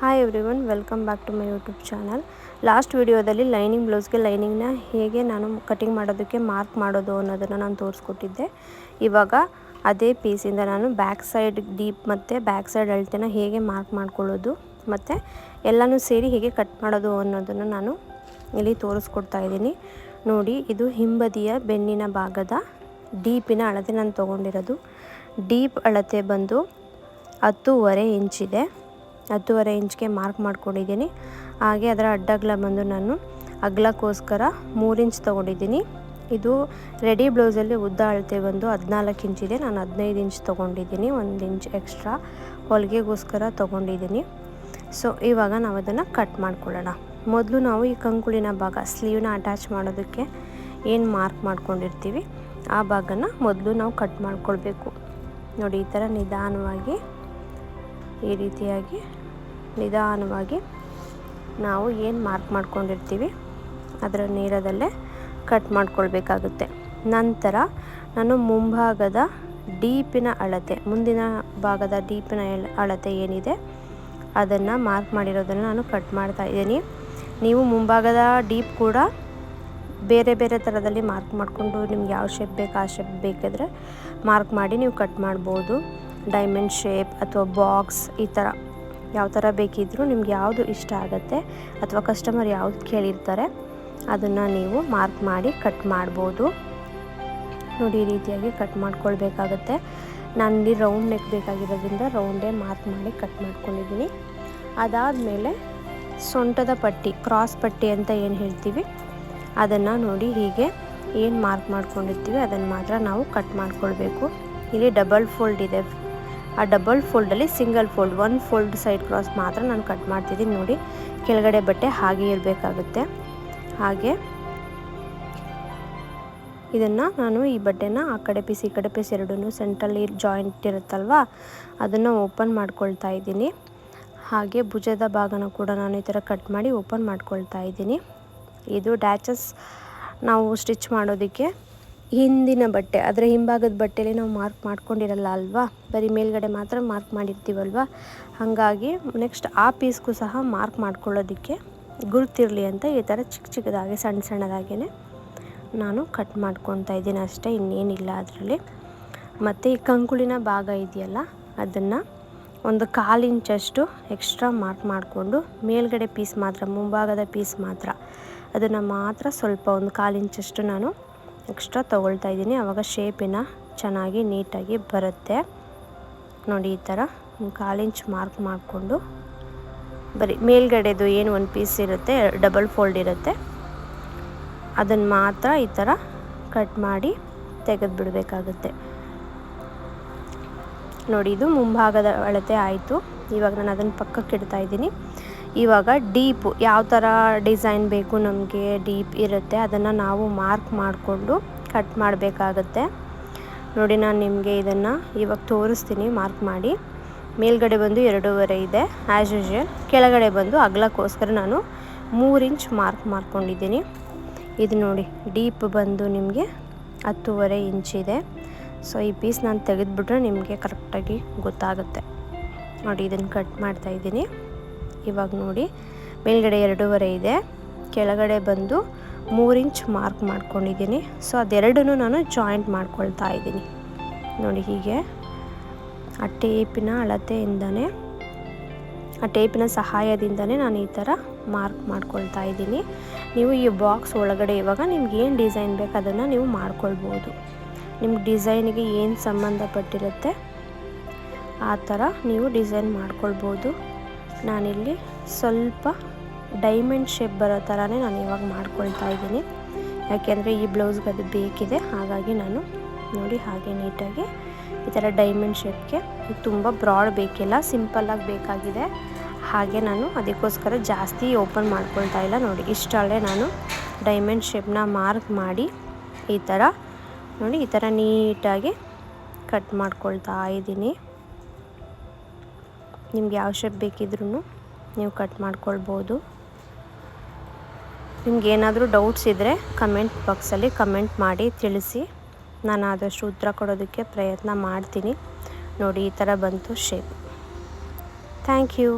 Hi every welcome back to my YouTube channel last ವಿಡಿಯೋದಲ್ಲಿ lining ಬ್ಲೌಸ್ಗೆ ಲೈನಿಂಗ್ನ ಹೇಗೆ ನಾನು ಕಟಿಂಗ್ ಮಾಡೋದಕ್ಕೆ ಮಾರ್ಕ್ ಮಾಡೋದು ಅನ್ನೋದನ್ನು ನಾನು ತೋರಿಸ್ಕೊಟ್ಟಿದ್ದೆ. ಇವಾಗ ಅದೇ ಪೀಸಿಂದ ನಾನು ಬ್ಯಾಕ್ ಸೈಡ್ ಡೀಪ್ ಮತ್ತು ಬ್ಯಾಕ್ ಸೈಡ್ ಅಳತೆನ ಹೇಗೆ ಮಾರ್ಕ್ ಮಾಡ್ಕೊಳ್ಳೋದು ಮತ್ತು ಎಲ್ಲನೂ ಸೇರಿ ಹೇಗೆ ಕಟ್ ಮಾಡೋದು ಅನ್ನೋದನ್ನು ನಾನು ಇಲ್ಲಿ ತೋರಿಸ್ಕೊಡ್ತಾ ಇದ್ದೀನಿ. ನೋಡಿ, ಇದು ಹಿಂಬದಿಯ ಬೆನ್ನಿನ ಭಾಗದ ಡೀಪಿನ ಅಳತೆ ನಾನು ತೊಗೊಂಡಿರೋದು. ಡೀಪ್ ಅಳತೆ ಬಂದು ಹತ್ತೂವರೆ ಇಂಚಿದೆ ಹತ್ತೂವರೆ ಇಂಚ್ಗೆ ಮಾರ್ಕ್ ಮಾಡ್ಕೊಂಡಿದ್ದೀನಿ. ಹಾಗೆ ಅದರ ಅಡ್ಡಗ್ಲ ಬಂದು ನಾನು ಅಗ್ಲಕ್ಕೋಸ್ಕರ ಮೂರು ಇಂಚ್ ತೊಗೊಂಡಿದ್ದೀನಿ. ಇದು ರೆಡಿ ಬ್ಲೌಸಲ್ಲಿ ಉದ್ದ ಅಳತೆ ಬಂದು ಹದಿನಾಲ್ಕು ಇಂಚಿದೆ ನಾನು ಹದಿನೈದು ಇಂಚ್ ತೊಗೊಂಡಿದ್ದೀನಿ. ಒಂದು ಇಂಚ್ ಎಕ್ಸ್ಟ್ರಾ ಹೊಲಿಗೆಗೋಸ್ಕರ ತೊಗೊಂಡಿದ್ದೀನಿ. ಸೊ, ಇವಾಗ ನಾವು ಅದನ್ನು ಕಟ್ ಮಾಡ್ಕೊಳ್ಳೋಣ. ಮೊದಲು ನಾವು ಈ ಕಂಕುಳಿನ ಭಾಗ, ಸ್ಲೀವ್ನ ಅಟ್ಯಾಚ್ ಮಾಡೋದಕ್ಕೆ ಏನು ಮಾರ್ಕ್ ಮಾಡ್ಕೊಂಡಿರ್ತೀವಿ, ಆ ಭಾಗನ ಮೊದಲು ನಾವು ಕಟ್ ಮಾಡ್ಕೊಳ್ಬೇಕು. ನೋಡಿ, ಈ ಥರ ನಿಧಾನವಾಗಿ ಈ ರೀತಿಯಾಗಿ ನಿಧಾನವಾಗಿ ನಾವು ಏನು ಮಾರ್ಕ್ ಮಾಡ್ಕೊಂಡಿರ್ತೀವಿ, ಅದರ ನೀರದಲ್ಲೇ ಕಟ್ ಮಾಡ್ಕೊಳ್ಬೇಕಾಗುತ್ತೆ. ನಂತರ ನಾನು ಮುಂಭಾಗದ ಡೀಪಿನ ಅಳತೆ, ಮುಂದಿನ ಭಾಗದ ಡೀಪಿನ ಅಳತೆ ಏನಿದೆ, ಅದನ್ನು ಮಾರ್ಕ್ ಮಾಡಿರೋದನ್ನು ನಾನು ಕಟ್ ಮಾಡ್ತಾ ಇದ್ದೀನಿ. ನೀವು ಮುಂಭಾಗದ ಡೀಪ್ ಕೂಡ ಬೇರೆ ಬೇರೆ ಥರದಲ್ಲಿ ಮಾರ್ಕ್ ಮಾಡಿಕೊಂಡು ನಿಮ್ಗೆ ಯಾವ ಶೇಪ್ ಬೇಕು ಆ ಶೇಪ್ ಬೇಕಾದರೆ ಮಾರ್ಕ್ ಮಾಡಿ ನೀವು ಕಟ್ ಮಾಡ್ಬೋದು. ಡೈಮಂಡ್ ಶೇಪ್ ಅಥವಾ ಬಾಕ್ಸ್ ಈ ಥರ ಯಾವ ಥರ ಬೇಕಿದ್ದರೂ ನಿಮ್ಗೆ ಯಾವುದು ಇಷ್ಟ ಆಗುತ್ತೆ ಅಥವಾ ಕಸ್ಟಮರ್ ಯಾವ್ದು ಕೇಳಿರ್ತಾರೆ, ಅದನ್ನು ನೀವು ಮಾರ್ಕ್ ಮಾಡಿ ಕಟ್ ಮಾಡ್ಬೋದು. ನೋಡಿ, ಈ ರೀತಿಯಾಗಿ ಕಟ್ ಮಾಡ್ಕೊಳ್ಬೇಕಾಗತ್ತೆ. ನಾನಿಲ್ಲಿ ರೌಂಡ್ ನೆಕ್ ಬೇಕಾಗಿರೋದ್ರಿಂದ ರೌಂಡೇ ಮಾರ್ಕ್ ಮಾಡಿ ಕಟ್ ಮಾಡ್ಕೊಂಡಿದ್ದೀನಿ. ಅದಾದಮೇಲೆ ಸೊಂಟದ ಪಟ್ಟಿ ಕ್ರಾಸ್ ಪಟ್ಟಿ ಅಂತ ಏನು ಹೇಳ್ತೀವಿ, ಅದನ್ನು ನೋಡಿ ಹೀಗೆ ಏನು ಮಾರ್ಕ್ ಮಾಡ್ಕೊಂಡಿರ್ತೀವಿ, ಅದನ್ನು ಮಾತ್ರ ನಾವು ಕಟ್ ಮಾಡ್ಕೊಳ್ಬೇಕು. ಇಲ್ಲಿ ಡಬಲ್ ಫೋಲ್ಡ್ ಇದೆ. ಆ ಡಬಲ್ ಫೋಲ್ಡಲ್ಲಿ single fold, one fold side cross ಮಾತ್ರ ನಾನು ಕಟ್ ಮಾಡ್ತಿದ್ದೀನಿ ನೋಡಿ. ಕೆಳಗಡೆ ಬಟ್ಟೆ ಹಾಗೆ ಇರಬೇಕಾಗುತ್ತೆ. ಹಾಗೆ. ಇದನ್ನು ನಾನು ಈ ಬಟ್ಟೆನ ಆ ಕಡೆ ಪೀಸ್ ಈ ಕಡೆ ಪೀಸ್ ಎರಡೂ ಸೆಂಟ್ರಲ್ಲಿ ಜಾಯಿಂಟ್ ಇರುತ್ತಲ್ವ, ಅದನ್ನು ಓಪನ್ ಮಾಡ್ಕೊಳ್ತಾ ಇದ್ದೀನಿ. ಹಾಗೆ ಭುಜದ ಭಾಗನ ಕೂಡ ನಾನು ಈ ಥರ ಕಟ್ ಮಾಡಿ ಓಪನ್ ಮಾಡ್ಕೊಳ್ತಾ ಇದ್ದೀನಿ. ಇದು ಡ್ಯಾಚಸ್ ನಾವು ಸ್ಟಿಚ್ ಮಾಡೋದಕ್ಕೆ ಹಿಂದಿನ ಬಟ್ಟೆ, ಅದರ ಹಿಂಭಾಗದ ಬಟ್ಟೆಲಿ ನಾವು ಮಾರ್ಕ್ ಮಾಡ್ಕೊಂಡಿರಲ್ಲ ಅಲ್ವಾ? ಬರೀ ಮೇಲ್ಗಡೆ ಮಾತ್ರ ಮಾರ್ಕ್ ಮಾಡಿರ್ತೀವಲ್ವ? ಹಾಗಾಗಿ ನೆಕ್ಸ್ಟ್ ಆ ಪೀಸ್ಗೂ ಸಹ ಮಾರ್ಕ್ ಮಾಡ್ಕೊಳ್ಳೋದಕ್ಕೆ ಗುರುತಿರಲಿ ಅಂತ ಈ ಥರ ಚಿಕ್ಕ ಚಿಕ್ಕದಾಗಿ, ಸಣ್ಣ ಸಣ್ಣದಾಗೇ ನಾನು ಕಟ್ ಮಾಡ್ಕೊತಾ ಇದ್ದೀನಿ ಅಷ್ಟೇ, ಇನ್ನೇನಿಲ್ಲ ಅದರಲ್ಲಿ. ಮತ್ತು ಈ ಕಂಕುಳಿನ ಭಾಗ ಇದೆಯಲ್ಲ, ಅದನ್ನು ಒಂದು ಕಾಲು ಇಂಚಷ್ಟು ಎಕ್ಸ್ಟ್ರಾ ಮಾರ್ಕ್ ಮಾಡಿಕೊಂಡು ಮೇಲ್ಗಡೆ ಪೀಸ್ ಮಾತ್ರ, ಮುಂಭಾಗದ ಪೀಸ್ ಮಾತ್ರ, ಅದನ್ನು ಮಾತ್ರ ಸ್ವಲ್ಪ ಒಂದು ಕಾಲು ಇಂಚಷ್ಟು ನಾನು ಎಕ್ಸ್ಟ್ರಾ ತೊಗೊಳ್ತಾ ಇದ್ದೀನಿ. ಆವಾಗ ಶೇಪಿನ ಚೆನ್ನಾಗಿ ನೀಟಾಗಿ ಬರುತ್ತೆ. ನೋಡಿ ಈ ಥರ ಕಾಲು ಇಂಚ್ ಮಾರ್ಕ್ ಮಾಡಿಕೊಂಡು ಬರೀ ಮೇಲ್ಗಡೆದು ಏನು ಒಂದು ಪೀಸ್ ಇರುತ್ತೆ ಡಬಲ್ ಫೋಲ್ಡ್ ಇರುತ್ತೆ. ಅದನ್ನು ಮಾತ್ರ ಈ ಥರ ಕಟ್ ಮಾಡಿ ತೆಗೆದು ಬಿಡಬೇಕಾಗುತ್ತೆ ನೋಡಿ ಇದು ಮುಂಭಾಗದ ಅಳತೆ ಆಯಿತು. ಇವಾಗ ನಾನು ಅದನ್ನು ಪಕ್ಕಕ್ಕೆ ಇಡ್ತಾ ಇದ್ದೀನಿ. ಇವಾಗ ಡೀಪು ಯಾವ ಥರ ಡಿಸೈನ್ ಬೇಕು ನಮಗೆ ಡೀಪ್ ಇರುತ್ತೆ ಅದನ್ನು ನಾವು ಮಾರ್ಕ್ ಮಾಡಿಕೊಂಡು ಕಟ್ ಮಾಡಬೇಕಾಗತ್ತೆ. ನೋಡಿ ನಾನು ನಿಮಗೆ ಇದನ್ನು ಇವಾಗ ತೋರಿಸ್ತೀನಿ, ಮಾರ್ಕ್ ಮಾಡಿ. ಮೇಲ್ಗಡೆ ಬಂದು ಎರಡೂವರೆ ಇದೆ ಆ್ಯಸ್ ಯೂಶ್ವಲ್ ಕೆಳಗಡೆ ಬಂದು ಅಗಲಕ್ಕೋಸ್ಕರ ನಾನು ಮೂರು ಇಂಚ್ ಮಾರ್ಕ್ ಮಾಡ್ಕೊಂಡಿದ್ದೀನಿ. ಇದು ನೋಡಿ, ಡೀಪ್ ಬಂದು ನಿಮಗೆ ಹತ್ತೂವರೆ ಇಂಚಿದೆ ಸೊ ಈ ಪೀಸ್ ನಾನು ತೆಗೆದುಬಿಟ್ರೆ ನಿಮಗೆ ಕರೆಕ್ಟಾಗಿ ಗೊತ್ತಾಗುತ್ತೆ. ನೋಡಿ, ಇದನ್ನು ಕಟ್ ಮಾಡ್ತಾ ಇದ್ದೀನಿ. ಇವಾಗ ನೋಡಿ, ಮೇಲ್ಗಡೆ ಎರಡೂವರೆ ಇದೆ. ಕೆಳಗಡೆ ಬಂದು ಮೂರು ಇಂಚ್ ಮಾರ್ಕ್ ಮಾಡ್ಕೊಂಡಿದ್ದೀನಿ. ಸೊ, ಅದೆರಡನ್ನೂ ನಾನು ಜಾಯಿಂಟ್ ಮಾಡ್ಕೊಳ್ತಾ ಇದ್ದೀನಿ. ನೋಡಿ ಹೀಗೆ. ಆ ಟೇಪಿನ ಅಳತೆಯಿಂದನೇ, ಆ ಟೇಪಿನ ಸಹಾಯದಿಂದನೇ ನಾನು ಈ ಥರ ಮಾರ್ಕ್ ಮಾಡ್ಕೊಳ್ತಾ ಇದ್ದೀನಿ. ನೀವು ಈ ಬಾಕ್ಸ್ ಒಳಗಡೆ ಇವಾಗ ನಿಮ್ಗೆ ಏನು ಡಿಸೈನ್ ಬೇಕು ಅದನ್ನು ನೀವು ಮಾಡ್ಕೊಳ್ಬೋದು. ನಿಮ್ಮ ಡಿಸೈನಿಗೆ ಏನು ಸಂಬಂಧಪಟ್ಟಿರುತ್ತೆ ಆ ಥರ ನೀವು ಡಿಸೈನ್ ಮಾಡ್ಕೊಳ್ಬೋದು. ನಾನಿಲ್ಲಿ ಸ್ವಲ್ಪ ಡೈಮಂಡ್ ಶೇಪ್ ಬರೋ ಥರನೇ ನಾನು ಇವಾಗ ಮಾಡ್ಕೊಳ್ತಾ ಇದ್ದೀನಿ. ಯಾಕೆಂದರೆ ಈ ಬ್ಲೌಸ್ಗೆ ಅದು ಬೇಕಿದೆ, ಹಾಗಾಗಿ ನಾನು ನೋಡಿ ಹಾಗೆ ನೀಟಾಗಿ ಈ ಥರ ಡೈಮಂಡ್ ಶೇಪ್ಗೆ ತುಂಬ ಬ್ರಾಡ್ ಬೇಕಿಲ್ಲ ಸಿಂಪಲ್ಲಾಗಿ ಬೇಕಾಗಿದೆ. ಹಾಗೆ ನಾನು ಅದಕ್ಕೋಸ್ಕರ ಜಾಸ್ತಿ ಓಪನ್ ಮಾಡ್ಕೊಳ್ತಾ ಇಲ್ಲ. ನೋಡಿ ಇಷ್ಟಲ್ಲೇ ನಾನು ಡೈಮಂಡ್ ಶೇಪ್ನ ಮಾರ್ಕ್ ಮಾಡಿ ಈ ಥರ, ನೋಡಿ ಈ ಥರ ನೀಟಾಗಿ ಕಟ್ ಮಾಡ್ಕೊಳ್ತಾ ಇದ್ದೀನಿ. ನಿಮ್ಗೆ ಯಾವ ಶೇಪ್ ಬೇಕಿದ್ರೂ ನೀವು ಕಟ್ ಮಾಡ್ಕೊಳ್ಬೋದು. ನಿಮ್ಗೆ ಏನಾದರೂ ಡೌಟ್ಸ್ ಇದ್ದರೆ ಕಮೆಂಟ್ ಬಾಕ್ಸಲ್ಲಿ ಕಮೆಂಟ್ ಮಾಡಿ ತಿಳಿಸಿ. ನಾನು ಆದಷ್ಟು ಉತ್ತರ ಕೊಡೋದಕ್ಕೆ ಪ್ರಯತ್ನ ಮಾಡ್ತೀನಿ. ನೋಡಿ, ಈ ಥರ ಬಂತು ಶೇಪ್ ಥ್ಯಾಂಕ್ ಯು